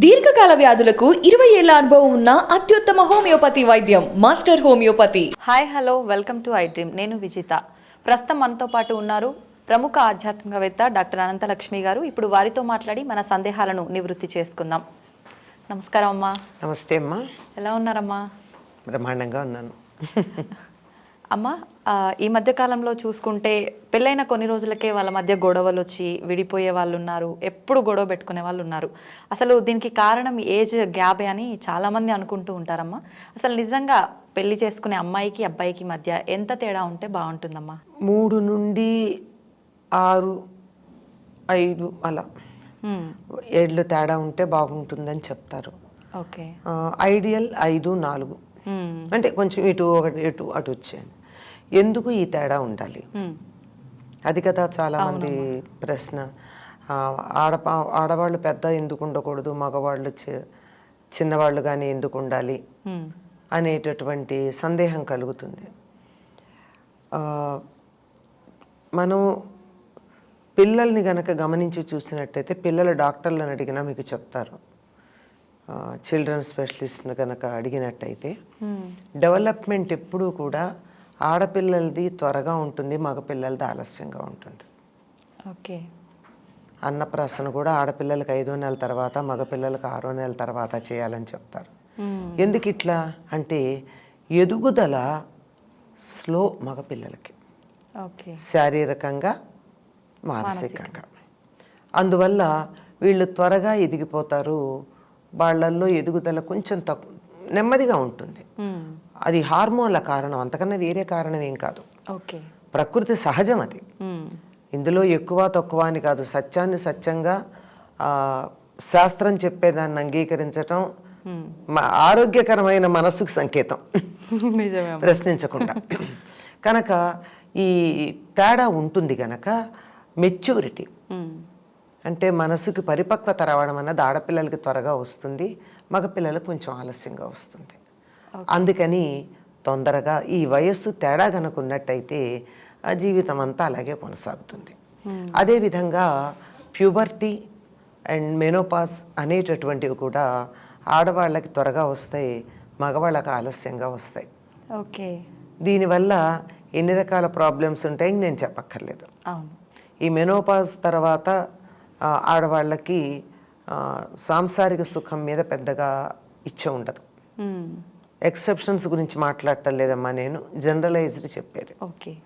దీర్ఘకాల వ్యాధులకు ఇరవై ఏళ్ళ అనుభవం ఉన్న అత్యుత్తమ హోమియోపతి వైద్యం master homeopathy. Hi hello welcome to I dream. నేను విజిత. ప్రస్తుతం మనతో పాటు ఉన్నారు ప్రముఖ ఆధ్యాత్మికవేత్త డాక్టర్ అనంతలక్ష్మి గారు. ఇప్పుడు వారితో మాట్లాడి మన సందేహాలను నివృత్తి చేసుకుందాం. నమస్కారం అమ్మా. నమస్తే అమ్మా. ఎలా ఉన్నారమ్మా? బ్రహ్మాండంగా ఉన్నాను. అమ్మ ఈ మధ్య కాలంలో చూసుకుంటే పెళ్ళైన కొన్ని రోజులకే వాళ్ళ మధ్య గొడవలు వచ్చి విడిపోయే వాళ్ళు ఉన్నారు ఎప్పుడు గొడవ పెట్టుకునే వాళ్ళు ఉన్నారు అసలు దీనికి కారణం ఏజ్ గ్యాప్ అని చాలామంది అనుకుంటూ ఉంటారమ్మా. అసలు నిజంగా పెళ్ళి చేసుకునే అమ్మాయికి అబ్బాయికి మధ్య ఎంత తేడా ఉంటే బాగుంటుందమ్మా? మూడు నుండి ఆరు ఐదు అలా. ఏళ్ళు తేడా ఉంటే బాగుంటుందని చెప్తారు. ఓకే. ఐడియల్ ఐదు నాలుగు. అంటే కొంచెం ఇటు ఒకటి ఇటు అటు వచ్చాను ఎందుకు ఈ తేడా ఉండాలి. అది కదా చాలామంది ప్రశ్న. ఆ, ఆడప ఆడవాళ్ళు పెద్ద ఎందుకు ఉండకూడదు? మగవాళ్ళు చిన్నవాళ్ళు కానీ ఎందుకు ఉండాలి. అనేటటువంటి సందేహం కలుగుతుంది. మనం పిల్లల్ని గనక గమనించి చూసినట్టయితే పిల్లల డాక్టర్లను అడిగినా మీకు చెప్తారు. చిల్డ్రన్ స్పెషలిస్ట్ని కనుక అడిగినట్టయితే. డెవలప్మెంట్ ఎప్పుడూ కూడా ఆడపిల్లలది త్వరగా ఉంటుంది మగపిల్లలది ఆలస్యంగా ఉంటుంది. ఓకే. అన్నప్రాసన కూడా ఆడపిల్లలకి ఐదో నెల తర్వాత మగపిల్లలకి ఆరో నెల తర్వాత చేయాలని చెప్తారు. ఎందుకు ఇట్లా? అంటే ఎదుగుదల స్లో మగపిల్లలకి. ఓకే. శారీరకంగా మానసికంగా. అందువల్ల వీళ్ళు త్వరగా ఎదిగిపోతారు. వాళ్ళల్లో ఎదుగుదల కొంచెం తక్కువ నెమ్మదిగా ఉంటుంది. మ్మ్. అది హార్మోన్ల కారణం అంతకన్నా వేరే కారణం ఏం కాదు. ఓకే. ప్రకృతి సహజం అది. మ్మ్. ఇందులో ఎక్కువ తక్కువ అని కాదు సత్యాన్ని సత్యంగా శాస్త్రం చెప్పేదాన్ని అంగీకరించటం మ- ఆరోగ్యకరమైన మనస్సుకు సంకేతం. ప్రశ్నించకుండా. కనుక ఈ తేడా ఉంటుంది కనుక మెచ్యూరిటీ. అంటే మనసుకి పరిపక్వత రావడం అన్నది ఆడపిల్లలకి త్వరగా వస్తుంది మగపిల్లలకు కొంచెం ఆలస్యంగా వస్తుంది. అందుకని తొందరగా ఈ వయస్సు తేడా కనుక ఉన్నట్టయితే ఆ జీవితం అంతా అలాగే కొనసాగుతుంది. అదేవిధంగా ప్యూబర్టీ అండ్ మెనోపాస్ అనేటటువంటివి కూడా ఆడవాళ్ళకి త్వరగా వస్తాయి మగవాళ్ళకి ఆలస్యంగా వస్తాయి. ఓకే. దీనివల్ల ఎన్ని రకాల ప్రాబ్లమ్స్ ఉంటాయి నేను చెప్పక్కర్లేదు. ఈ మెనోపాజ్ తర్వాత ఆడవాళ్ళకి సాంసారిక సుఖం మీద పెద్దగా ఇచ్చ ఉండదు. ఎక్సెప్షన్స్ గురించి మాట్లాడటం లేదమ్మా నేను జనరలైజ్డ్ చెప్పేది. ఓకే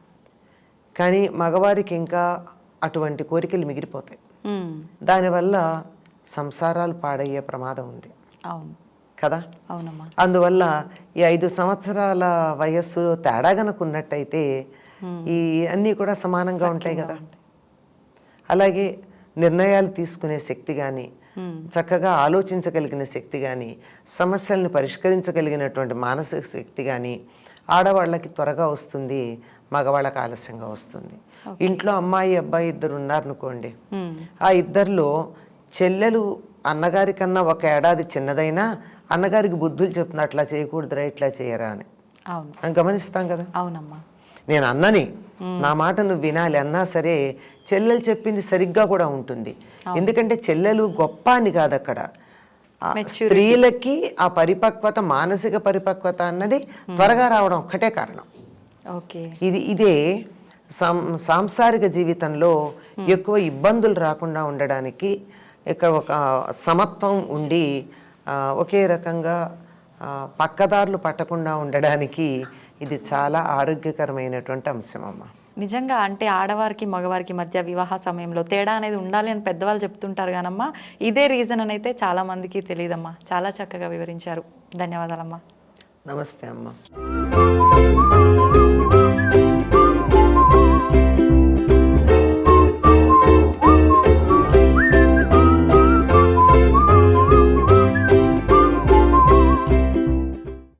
కానీ మగవారికి ఇంకా అటువంటి కోరికలు మిగిలిపోతాయి. మ్మ్. దానివల్ల సంసారాలు పాడయ్యే ప్రమాదం ఉంది. అవును. కదా? అవునమ్మా. అందువల్ల ఈ ఐదు సంవత్సరాల వయస్సు తేడా గనుక ఉన్నట్టయితే ఈ అన్నీ కూడా సమానంగా ఉంటాయి కదా? అలాగే నిర్ణయాలు తీసుకునే శక్తి కానీ చక్కగా ఆలోచించగలిగిన శక్తి కానీ సమస్యలను పరిష్కరించగలిగినటువంటి మానసిక శక్తి కానీ ఆడవాళ్ళకి త్వరగా వస్తుంది మగవాళ్ళకి ఆలస్యంగా వస్తుంది. ఇంట్లో అమ్మాయి అబ్బాయి ఇద్దరు ఉన్నారనుకోండి. ఆ ఇద్దరిలో చెల్లెలు అన్నగారి కన్నా ఒక ఏడాది చిన్నదైనా అన్నగారికి బుద్ధులు చెప్తున్నా అట్లా చేయకూడదురా ఇట్లా చేయరా అని. గమనిస్తాం కదా? అవునమ్మా. నేను అన్నని. నా మాట నువ్వు వినాలి అన్నా సరే చెల్లెలు చెప్పింది సరిగ్గా కూడా ఉంటుంది. ఎందుకంటే చెల్లెలు గొప్ప అని కాదు అక్కడ. స్త్రీలకి ఆ పరిపక్వత మానసిక పరిపక్వత అన్నది త్వరగా రావడం ఒక్కటే కారణం. ఓకే. ఇది ఇదే సాం సాంసారిక జీవితంలో ఎక్కువ ఇబ్బందులు రాకుండా ఉండడానికి ఇక్కడ ఒక సమత్వం ఉండి ఒకే రకంగా పక్కదారులు పట్టకుండా ఉండడానికి ఇది చాలా ఆరోగ్యకరమైనటువంటి అంశం అమ్మ. నిజంగా అంటే ఆడవారికి మగవారికి మధ్య వివాహ సమయంలో తేడా అనేది ఉండాలి అని పెద్దవాళ్ళు చెప్తుంటారు కానమ్మా ఇదే రీజన్ అని అయితే చాలా మందికి తెలియదమ్మా. చాలా చక్కగా వివరించారు. ధన్యవాదాలమ్మా. నమస్తే అమ్మ.